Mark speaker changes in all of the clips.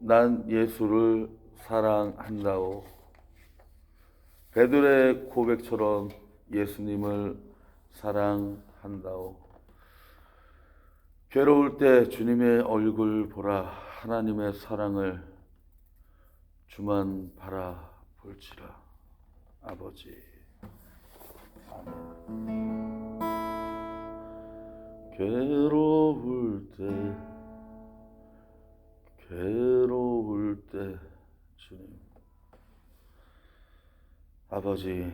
Speaker 1: 난 예수를 사랑한다오. 베드로의 고백처럼 예수님을 사랑한다오. 괴로울 때 주님의 얼굴 보라 하나님의 사랑을 주만 바라볼지라 아버지 아멘 괴로울 때 괴로울 때 주님 아버지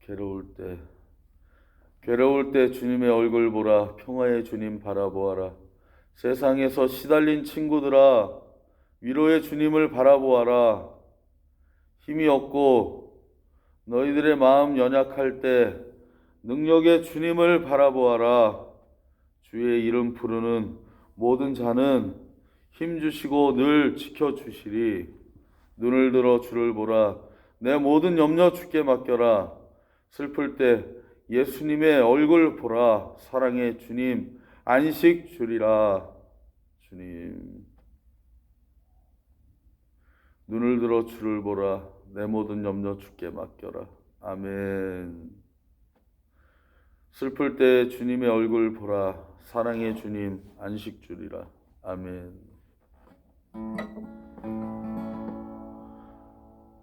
Speaker 1: 괴로울 때 괴로울 때 주님의 얼굴 보라 평화의 주님 바라보아라. 세상에서 시달린 친구들아 위로의 주님을 바라보아라. 힘이 없고 너희들의 마음 연약할 때 능력의 주님을 바라보아라. 주의 이름 부르는 모든 자는 힘 주시고 늘 지켜 주시리. 눈을 들어 주를 보라 내 모든 염려 주께 맡겨라. 슬플 때 예수님의 얼굴 보라. 사랑의 주님. 안식 주리라. 주님. 눈을 들어 주를 보라. 내 모든 염려 주께 맡겨라. 아멘. 슬플 때 주님의 얼굴 보라. 사랑의 주님. 안식 주리라. 아멘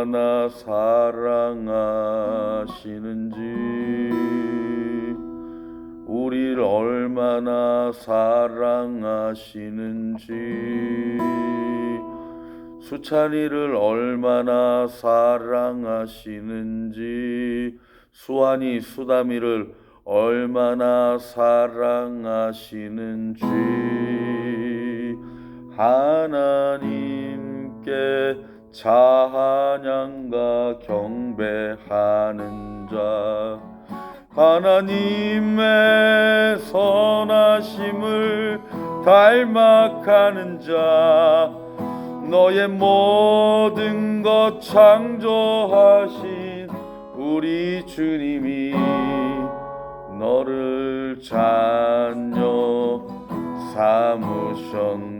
Speaker 1: 얼마나 사랑하시는지 우리를 얼마나 사랑하시는지 수찬이를 얼마나 사랑하시는지 수환이 수다미를 얼마나 사랑하시는지 하나님께 찬양과 경배하는 자 하나님의 선하심을 닮아가는 자 너의 모든 것 창조하신 우리 주님이 너를 자녀 삼으셨네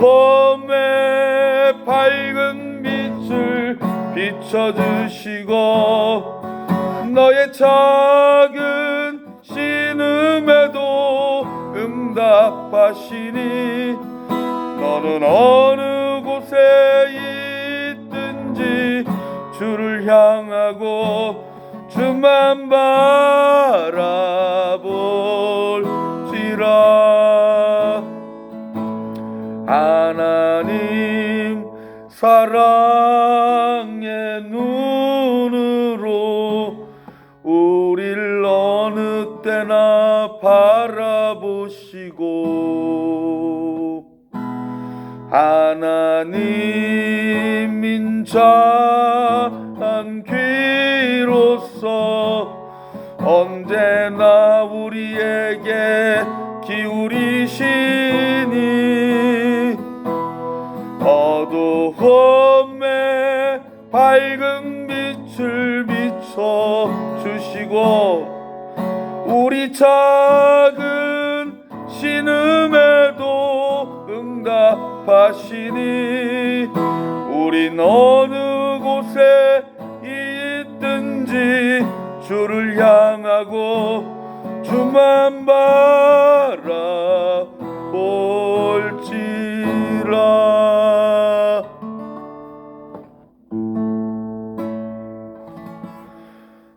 Speaker 1: 어두움에 밝은 빛을 비춰주시고 너의 작은 신음에도 응답하시니 너는 어느 곳에 있든지 주를 향하고 주만 바라볼 하나님 사랑의 눈으로 우릴 어느 때나 바라보시고 하나님 인자한 귀로서 언제나 우리에게 기울이 작은 신음에도 응답하시니 우린 어느 곳에 있든지 주를 향하고 주만 바라보 할지라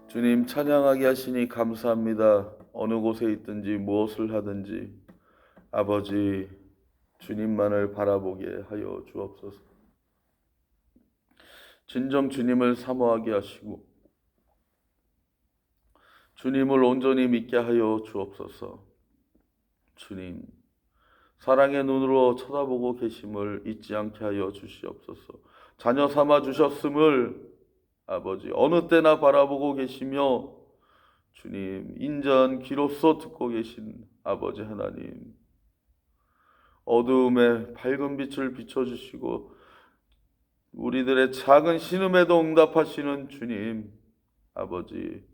Speaker 1: 주님 찬양하게 하시니 감사합니다. 어느 곳에 있든지 무엇을 하든지 아버지 주님만을 바라보게 하여 주옵소서. 진정 주님을 사모하게 하시고 주님을 온전히 믿게 하여 주옵소서. 주님 사랑의 눈으로 쳐다보고 계심을 잊지 않게 하여 주시옵소서. 자녀 삼아 주셨음을 아버지 어느 때나 바라보고 계시며 주님 인자한 귀로서 듣고 계신 아버지 하나님. 어두움에 밝은 빛을 비춰주시고 우리들의 작은 신음에도 응답하시는 주님 아버지.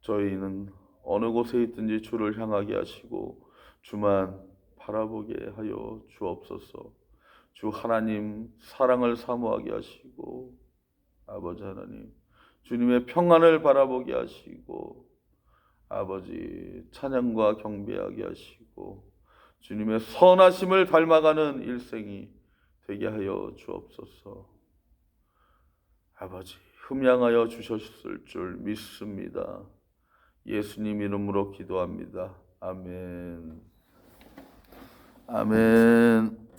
Speaker 1: 저희는 어느 곳에 있든지 주를 향하게 하시고 주만 바라보게 하여 주옵소서. 주 하나님 사랑을 사모하게 하시고 아버지 하나님 주님의 평안을 바라보게 하시고 아버지 찬양과 경배하게 하시고 주님의 선하심을 닮아가는 일생이 되게 하여 주옵소서. 아버지 흠양하여 주셨을 줄 믿습니다. 예수님 이름으로 기도합니다. 아멘. 아멘.